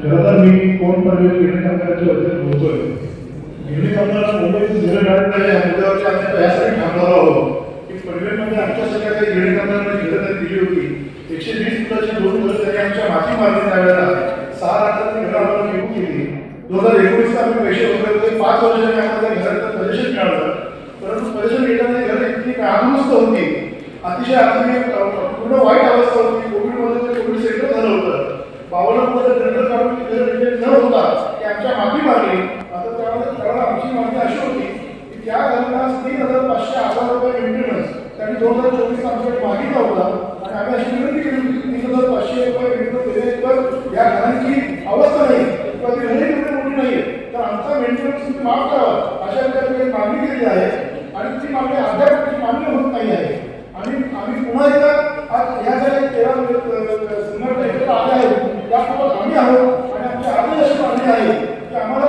कोण पडले गिरणी कामगारांच्या वतीने बोलतोय गिरणी कामगारांना मुंबईतून घरं मिळाली या मुद्द्यावरती आम्ही त्यासाठी थांबणार आहोत की पनवेलमध्ये आमच्या सगळ्या काही गिरणी कामगारांना घरं दिली होती एकशे वीस फुटाची दोन घरं त्यांनी आमच्या माती मारली त्यावेळेला सहा लाखाची घरं आम्हाला घेऊन केली दोन हजार एकोणीसला आम्ही पैसे वगैरे होते पाच वर्षांनी आम्हाला त्या घराचं पजेशन मिळालं. परंतु पजेशन घेताना घरं इतकी नादुरुस्त होती. अतिशय आर्थिक पूर्ण वाईट अवस्था होती. जे न होता की आमच्या मागणी मारली आता त्यावेळेला त्यावेळेला आमची मागणी अशी होती की त्या घराला तीन हजार पाचशे हजार रुपये मेंटेनन्स त्यांनी दोन हजार चोवीस आमच्याकडे मागितला होता आणि आम्ही अशी विनंती केली होती तीन हजार पाचशे रुपये मेंटेनन्स दिले तर या घरांची अवस्था नाही किंवा ती घरही एवढी मोठी नाही तर आमचा मेंटेनन्स तुम्ही माफ करावा अशा प्रकारे मागणी केली आहे. आणि ती मागणी अद्याप मान्य होत नाही आहे आणि आम्ही पुन्हा एकदा आज या ज्या तेरा संघटना एकत्र आल्या आहेत त्यासोबत आम्ही आहोत आणि आमची की आम्हाला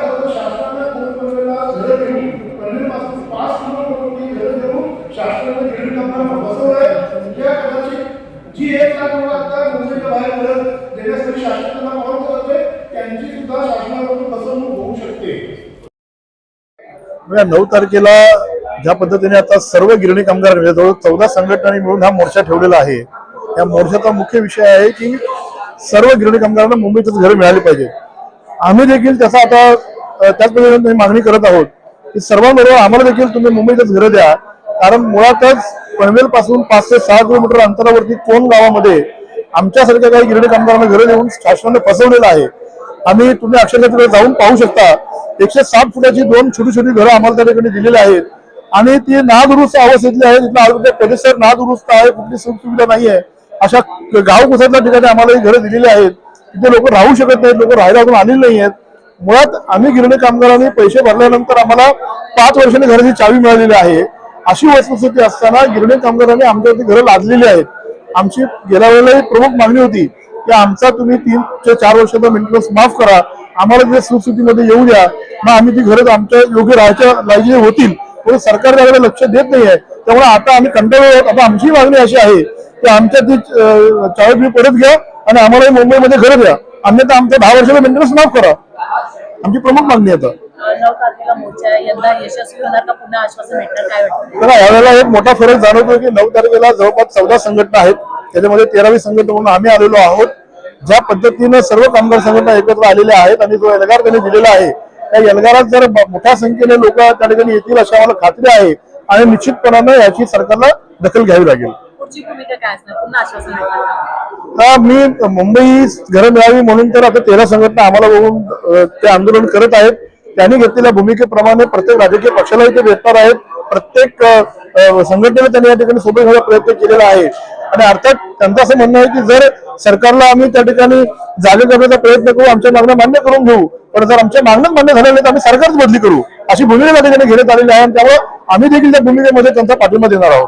घरं देऊन पनवेलपासून पाच घरं देऊन शासनाने बसवलंय ज्या कदाचित जी एक लाख लोक आता मुंबईच्या बाहेर घरं शासनाला करतोय त्यांची सुद्धा शासनाकडून फसवणूक होऊ शकते. नऊ तारखेला ज्या पद्धतीने आता सर्व गिरणी कामगार जवळ चौदा संघटनांनी मिळून हा मोर्चा ठेवलेला आहे. या मोर्चाचा मुख्य विषय आहे की सर्व गिरणी कामगारांना मुंबईतच घरं मिळाली पाहिजे. आम्ही देखील त्याचा आता त्याच पद्धतीने मागणी करत आहोत की सर्वांबरोबर आम्हाला देखील तुम्ही मुंबईतच घरं द्या. कारण मुळातच पनवेल पासून पाच ते सहा किलोमीटर अंतरावरती कोण गावामध्ये आमच्यासारख्या काही गिरणी कामगारांना घरं देऊन शासनाने फसवलेलं आहे. आम्ही तुम्ही अक्षरशः तिकडे जाऊन पाहू शकता. एकशे साठ फुटाची दोन छोटी छोटी घरं आम्हाला त्या ठिकाणी दिलेली आहेत. आणि ती नादुरुस्त अवस्थेतली आहे. तिथला आरोग्य परिसर नादुरुस्त आहे. कुठली सुखसुविधा नाही आहे अशा गाव कुसातल्या ठिकाणी आम्हाला ही घरं दिलेली आहेत. तिथे लोक राहू शकत नाहीत लोक राहायला अजून आलेले नाही आहेत मुळात आम्ही गिरणी कामगारांनी पैसे भरल्यानंतर आम्हाला पाच वर्षांनी घराची चावी मिळालेली आहे. अशी वस्तुस्थिती असताना गिरणी कामगारांनी आमच्यावरती घरं लादलेली आहेत. आमची गेल्या वेळेला प्रमुख मागणी होती की आमचा तुम्ही तीन ते चार वर्षाचा मेंटेनन्स माफ करा. आम्हाला तिथे सुस्थितीमध्ये येऊ द्या. मग आम्ही ती घरं आमच्या योग्य राहायच्या लायकी होतील. म्हणून सरकार त्याकडे लक्ष देत नाही आहे त्यामुळे आता आम्ही कंटाळलो आता आमची मागणी अशी आहे की आमच्या ती चाळी तुम्ही परत घ्या. आणि आम्हाला मुंबईमध्ये घरं द्या अन्यथा आमच्या दहा वर्षाचा मेंटेनन्स माफ करा. आमची प्रमुख मागणी आता. बघा यावेळेला एक मोठा फरक जाणवतो की नऊ तारखेला जवळपास चौदा संघटना आहेत. त्याच्यामध्ये तेरावी संघटना म्हणून आम्ही आलेलो आहोत. ज्या पद्धतीनं सर्व कामगार संघटना एकत्र आलेल्या आहेत आणि जो एल्गार त्यांनी दिलेला आहे त्या एल्गारात जर मोठ्या संख्येने लोक त्या ठिकाणी येतील अशी आम्हाला खात्री आहे आणि निश्चितपणानं याची सरकारला दखल घ्यावी लागेल. पुढची भूमिका काय असणार? पुन्हा आश्वासन? हा मी मुंबई घरं मिळावी म्हणून तर आता तेरा संघटना आम्हाला बघून ते आंदोलन करत आहेत. त्यांनी घेतलेल्या भूमिकेप्रमाणे प्रत्येक राजकीय पक्षालाही ते भेटणार आहेत. प्रत्येक संघटनेला त्यांनी या ठिकाणी सोबत घेण्याचा प्रयत्न केलेला आहे. आणि अर्थात त्यांचं असं म्हणणं आहे की जर सरकारला आम्ही त्या ठिकाणी जागे करण्याचा प्रयत्न करू आमच्या मागण्या मान्य करून घेऊ पण जर आमच्या मागण्या मान्य झाल्या नाही तर आम्ही सरकारच बदली करू. अशी भूमिका त्या ठिकाणी घेण्यात आलेली आहे आणि त्यामुळे आम्ही देखील त्या भूमिकेमध्ये त्यांचा पाठिंबा देणार आहोत.